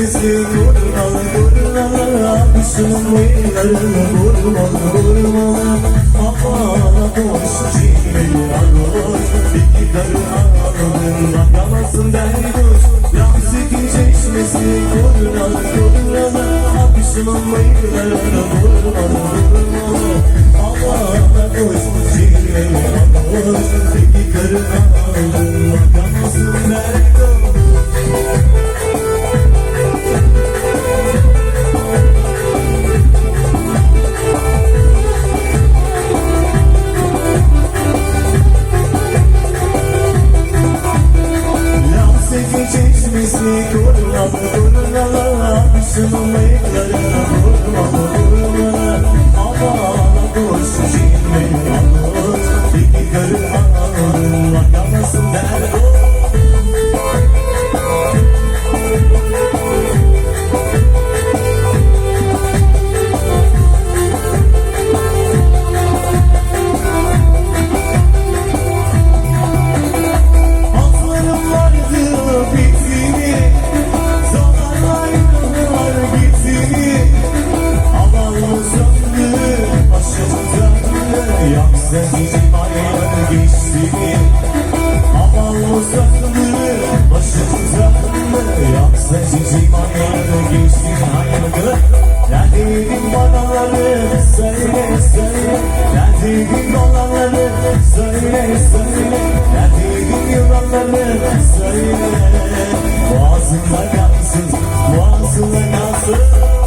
bizi Vurmalı vurmalı Abisunun boyunlarını Vurmalı vurmalı Havana koysun çiğneyi Anılır bir gitarı Anılır anlamasın derdiz Ramzikin çeşmesi Vurmalı vurmalı Abisunun boyunlarını Vurmalı vurmalı Havana koysun çiğneyi Anılır Lamsetin çeşmesi korunalı korunalı Akışımın Ayak senin ayağın geçsin Ama uzak mı başımda mı Yak senin ayağın geçsin Ne dedin banaları söyle söyle Ne dedin olanları söyle söyle Ne dedin yılanları söyle Boğazında kalsın boğazında kalsın